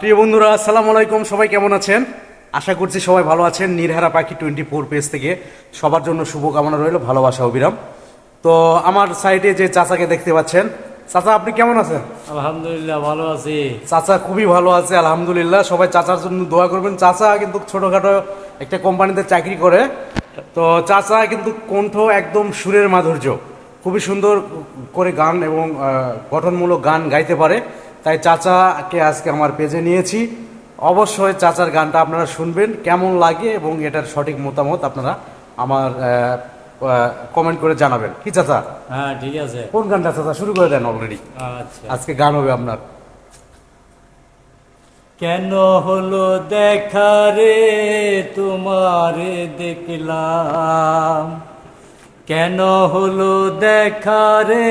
প্রিয় বন্ধুরা আসসালামু আলাইকুম। সবাই কেমন আছেন? আশা করছি সবাই ভালো আছেন। নিরহারা পাখি টোয়েন্টি ফোর পেজ থেকে সবার জন্য শুভকামনা রইল ভালোবাসা অবিরাম। তো আমার সাইডে যে চাচাকে দেখতে পাচ্ছেন চাচা আপনি কেমন আছেন? আলহামদুলিল্লাহ ভালো আছি। চাচা খুবই ভালো আছে আলহামদুলিল্লাহ। সবাই চাচার জন্য দোয়া করবেন। চাচা কিন্তু ছোটোখাটো একটা কোম্পানিতে চাকরি করে। তো চাচা কিন্তু কণ্ঠ একদম সুরের মাধুর্য। খুবই সুন্দর করে গান এবং গঠনমূলক গান গাইতে পারে। তাই চাচাকে আজকে আমার পেজে নিয়েছি। অবশ্যই চাচার গানটা আপনারা শুনবেন কেমন লাগে এবং এটার সঠিক মতামত আপনারা আমার কমেন্ট করে জানাবেন। কি চাচা? হ্যাঁ ঠিক আছে। কোন গানটা চাচা? শুরু করে দেন অলরেডি আচ্ছা। আজকে গান হবে আপনার। কেন হলো দেখা রে? তোমারে দেখলাম। কেন হলো দেখা রে?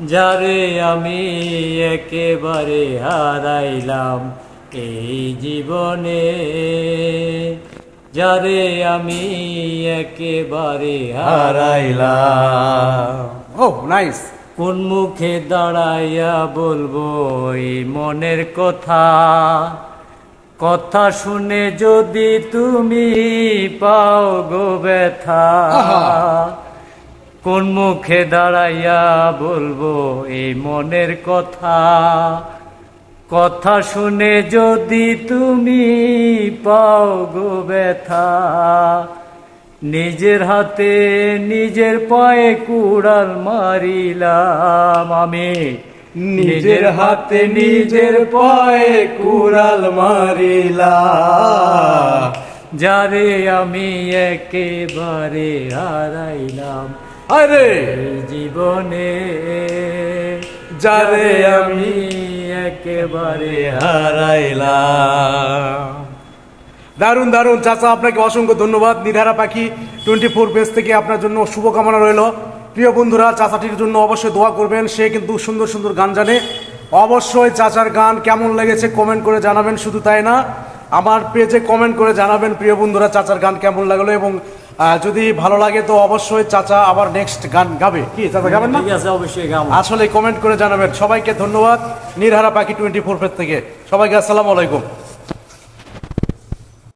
যারে আমি একেবারে হারাইলাম এই জীবনে যারে আমি একেবারে হারাইলাম। ও নাইস। কোন মুখে দাঁড়াইয়া বলব এই মনের কথা? কথা শুনে যদি তুমি পাও গো ব্যথা। কোন মুখে দাঁড়াইয়া বলব এই মনের কথা? কথা শুনে যদি তুমি পাও গো ব্যথা নিজের হাতে নিজের পায়ে কুড়াল মারিলাম আমি। নিজের হাতে নিজের পায়ে কুড়াল মারিলা যারে আমি একেবারে হারাইলাম। আরে। জীবনে যারে আমি একেবারে হারাইলাম। দারুণ দারুণ। চাচা আপনাকে অসংখ্য ধন্যবাদ। নিধারা পাখি টোয়েন্টি ফোর পেজ থেকে আপনার জন্য শুভকামনা রইল। প্রিয় বন্ধুরা চাচাটির জন্য অবশ্যই দোয়া করবেন। সে কিন্তু সুন্দর সুন্দর গান জানে। অবশ্যই চাচার গান কেমন লেগেছে কমেন্ট করে জানাবেন শুধু তাই না। আমার পেজে কমেন্ট করে জানাবেন প্রিয় বন্ধুরা চাচার গান কেমন লাগল এবং যদি ভালো লাগে তো অবশ্যই চাচা আবার নেক্সট গান গাবে। কি চাচা গাবেন না? ঠিক আছে অবশ্যই গাবো। আসলে কমেন্ট করে জানাবেন। সবাইকে ধন্যবাদ। নিরহারা পাখি টোয়েন্টি ফোর থেকে। সবাইকে আসসালামু আলাইকুম।